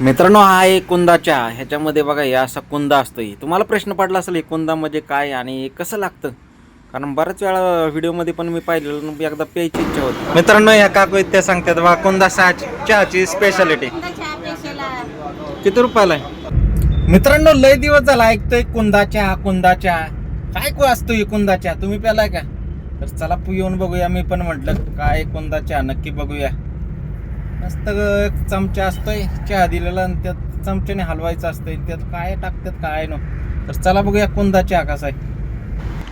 मित्रांनो हा एक कुंदा चहा ह्याच्यामध्ये बघा या असा कुंदा असतो तुम्हाला प्रश्न पडला असेल हे कुंदा म्हणजे काय आणि कसं लागतं? कारण बऱ्याच वेळा व्हिडिओमध्ये पण मी पाहिलेलं एकदा प्यायची इच्छा होती. मित्रांनो ह्या काकू आहेत त्या सांगतात बा कुंदा सहा चहाची स्पेशालिटी किती रुपयाला आहे? मित्रांनो लय दिवस झाला ऐकतोय कुंदा चहा कुंदा चहा. काय को असतो ही कुंदा चहा? तुम्ही प्यालाय का? तर चला येऊन बघूया. मी पण म्हटलं काय कुंदा चहा? नक्की बघूया. मस्त एक चमचा असतोय चहा दिलेला आणि त्यात चमच्याने हलवायचं असतंय. त्यात काय टाकतात काय न. तर चला बघूया कुंदा चहा कसा आहे.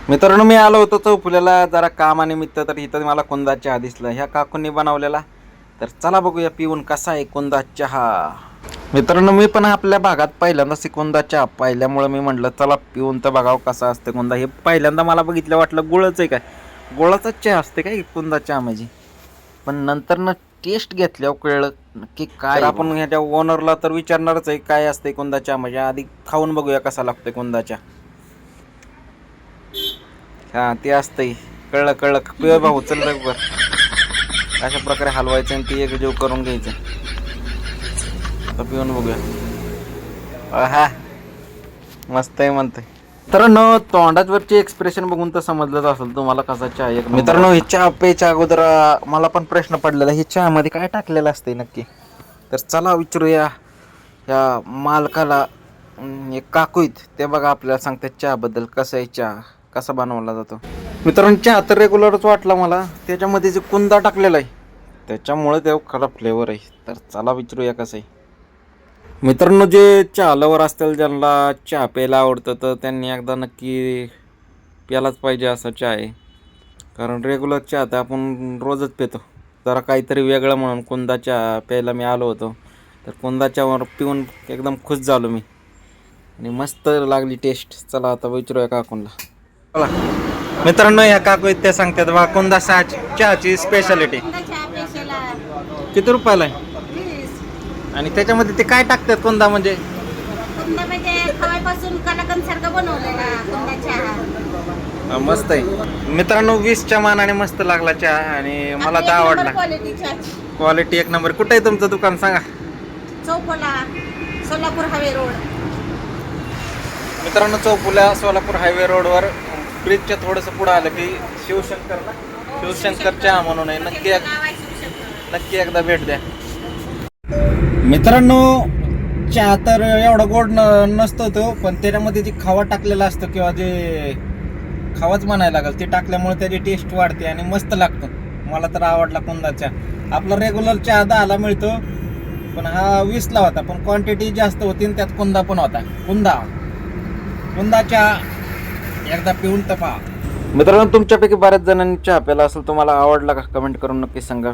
मित्रांनो मी आलो होतो चौफुल्याला. जरा कामानिमित्त तर इथं मला कुंदा चहा दिसला. ह्या काकूंनी बनवलेला. तर चला बघूया पिऊन कसा आहे कुंदा चहा. मित्रांनो मी पण आपल्या भागात पहिल्यांदा सिकोंदा चहा पाहिल्यामुळे मी म्हटलं चला पिऊन तर बघावं कसा असते कुंदा. हे पहिल्यांदा मला बघितलं वाटलं गुळच आहे काय. गुळाचाच चहा असते काय कुंदा चहा म्हणजे. पण नंतर ना टेस्ट घेतल्यावर कळलं नक्की काय आपण ह्याच्या ओनरला तर विचारणारच आहे काय असते कुंदा चहा म्हणजे आधी खाऊन बघूया कसा लागतोय कुंदा चहा हा ते असतंय. कळलं कळलं. पिय भाऊ चल बर. अशा प्रकारे हलवायचं आणि ती एक जीव करून घ्यायचं. पिऊन बघूया. हा मस्त आहे म्हणतंय. तर न तोंडावरची एक्सप्रेशन बघून तर समजलंच असेल तुम्हाला कसा चहा एक मित्रांनो ही चहा प्यायच्या अगोदर मला पण प्रश्न पडलेला ही चहामध्ये काय टाकलेलं असते नक्की? तर चला विचारूया या मालकाला एक काकू आहेत ते बघा आपल्याला सांगतात चहाबद्दल कसं आहे चहा कसा बनवला जातो. मित्रांनो चहा तर रेग्युलरच वाटला मला त्याच्यामध्ये जे कुंदा टाकलेला आहे त्याच्यामुळे ते खरा फ्लेवर आहे. तर चला विचारूया कसं आहे. मित्रांनो जे चहा लवर असतील ज्यांना चहा प्यायला आवडतं तर त्यांनी एकदा नक्की प्यायलाच पाहिजे असा चहा आहे. कारण रेग्युलर चहा तर आपण रोजच पितो. जरा काहीतरी वेगळं म्हणून कुंदा चहा प्यायला मी आलो होतो तर कुंदा चहावर पिऊन एकदम खुश झालो मी. आणि मस्त लागली टेस्ट चला आता विचारूया काकूनला चला. मित्रांनो ह्या काकू त्या सांगतात बा कुंदा चहाची स्पेशालिटी किती रुपयाला आहे? आणि त्याच्यामध्ये ते काय टाकतात कुंदा म्हणजे? कुंदा म्हणजे खवायपासून कलाकंद सारखं बनवलेला कुंदा चहा. मस्त आहे. मित्रांनो वीसच्या मानाने मस्त लागला चहा आणि मला तर आवडला. क्वालिटी एक नंबर कुठे आहे तुमचं दुकान? सांगा. चौकोला सोलापूर हवे रोड. मित्रांनो चौपुल्या सोलापूर हायवे रोडवर ब्रिजच्या थोडंसं पुढं आलं की शिवशंकर ना शिवशंकर चहा म्हणून आहे. नक्की एक- नाव आहे शिवशंकर. नक्की एकदा भेट द्या. मित्रांनो चहा तर एवढा गोड न- नसतो तो पण त्याच्यामध्ये जे खावा टाकलेला असतो किंवा जे खावाच म्हणायला लागेल ते टाकल्यामुळे त्याची टेस्ट वाढते आणि मस्त लागतो. मला तर आवडला कुंदा चहा. आपला रेग्युलर चहा दहाला मिळतो पण हा वीसला होता पण क्वांटिटी जास्त होती आणि त्यात कुंदा पण होता. कुंदा कुंदा चहा? एकदा पिऊन तपा मित्रांनो तुमच्यापैकी बऱ्याच जणांनी चहा प्याला असेल तुम्हाला आवडला का? कमेंट करून नक्की सांगा.